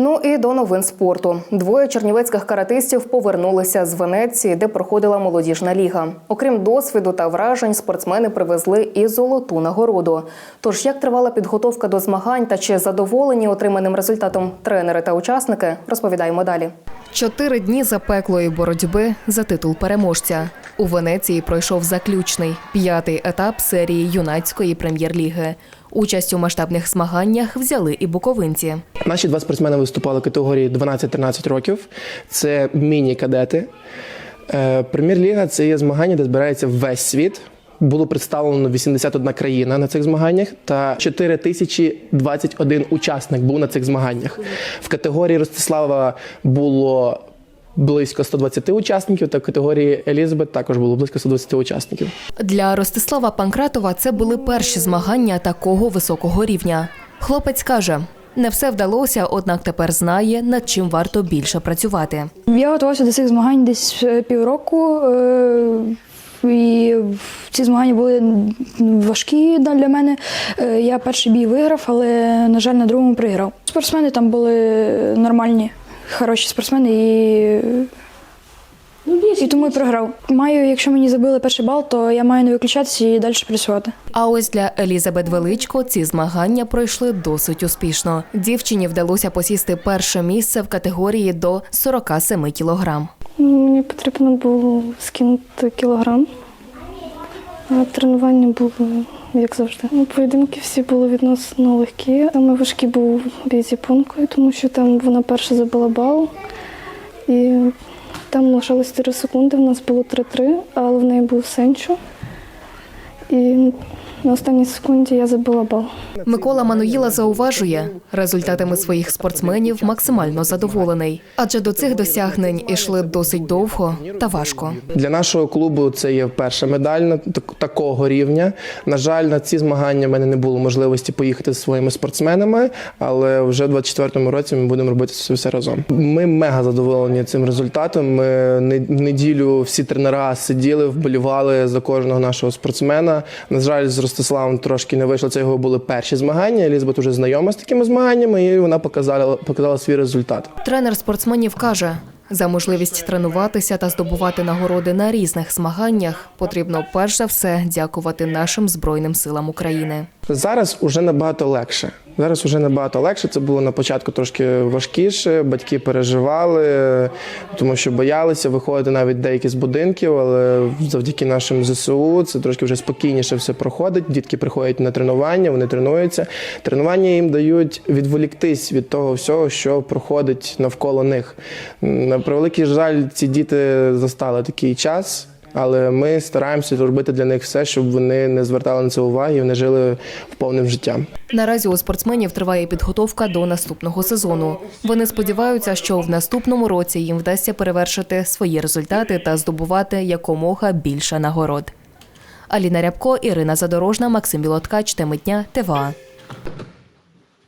Ну і до новин спорту. Двоє чернівецьких каратистів повернулися з Венеції, де проходила молодіжна ліга. Окрім досвіду та вражень, спортсмени привезли і золоту нагороду. Тож як тривала підготовка до змагань та чи задоволені отриманим результатом тренери та учасники, розповідаємо далі. Чотири дні запеклої боротьби за титул переможця. У Венеції пройшов заключний п'ятий етап серії юнацької прем'єр-ліги. Участь у масштабних змаганнях взяли і буковинці. Наші два спортсмени виступали в категорії 12-13 років. Це міні-кадети. Е, Прем'єр-ліга це є змагання, де збирається весь світ. Було представлено 81 країна на цих змаганнях та 4021 учасник був на цих змаганнях. В категорії Ростислава було близько 120 учасників, та в категорії Елізабет також було близько 120 учасників. Для Ростислава Панкратова це були перші змагання такого високого рівня. Хлопець каже, не все вдалося, однак тепер знає, над чим варто більше працювати. Я готувався до цих змагань десь е, півроку. е, І ці змагання були важкі для мене. Е, Я перший бій виграв, але, на жаль, на другому програв. Спортсмени там були нормальні, хороші спортсмени і. І тому і програв. Маю, якщо мені забили перший бал, то я маю не виключатися і далі працювати. А ось для Елізабет Величко ці змагання пройшли досить успішно. Дівчині вдалося посісти перше місце в категорії до 47 кілограм. Мені потрібно було скинути кілограм. А тренування було, як завжди. Ну, Поєдинки всі були відносно легкі. Саме важкий був бій з японкою, тому що там вона перша забила бал. І там лишалось 4 секунди, в нас було 3-3, але в неї був сенчо. І на останній секунді я забила бал. Микола Мануїла зауважує, результатами своїх спортсменів максимально задоволений, адже до цих досягнень ішли досить довго та важко. Для нашого клубу це є перша медаль на так- такого рівня. На жаль, на ці змагання в мене не було можливості поїхати зі своїми спортсменами, але вже в 24-му році ми будемо робити це все разом. Ми мега задоволені цим результатом. Ми не- неділю всі тренера сиділи, вболівали за кожного нашого спортсмена. На жаль, з Ростиславом трошки не вийшло. Це його були перші змагання. Елізабет уже знайома з такими змаганнями, і вона показала, показала свій результат. Тренер спортсменів каже, за можливість тренуватися та здобувати нагороди на різних змаганнях потрібно перш за все дякувати нашим збройним силам України. Зараз уже набагато легше. Зараз уже набагато легше. Це було на початку трошки важкіше. Батьки переживали, тому що боялися виходити навіть деякі з будинків, але завдяки нашим ЗСУ це трошки вже спокійніше все проходить. Дітки приходять на тренування, вони тренуються. Тренування їм дають відволіктись від того всього, що проходить навколо них. На превеликий жаль, ці діти застали такий час. Але ми стараємося робити для них все, щоб вони не звертали на це уваги, і вони жили повним життям. Наразі у спортсменів триває підготовка до наступного сезону. Вони сподіваються, що в наступному році їм вдасться перевершити свої результати та здобувати якомога більше нагород. Аліна Рябко, Ірина Задорожна, Максим Білоткач, Теми дня, ТВА.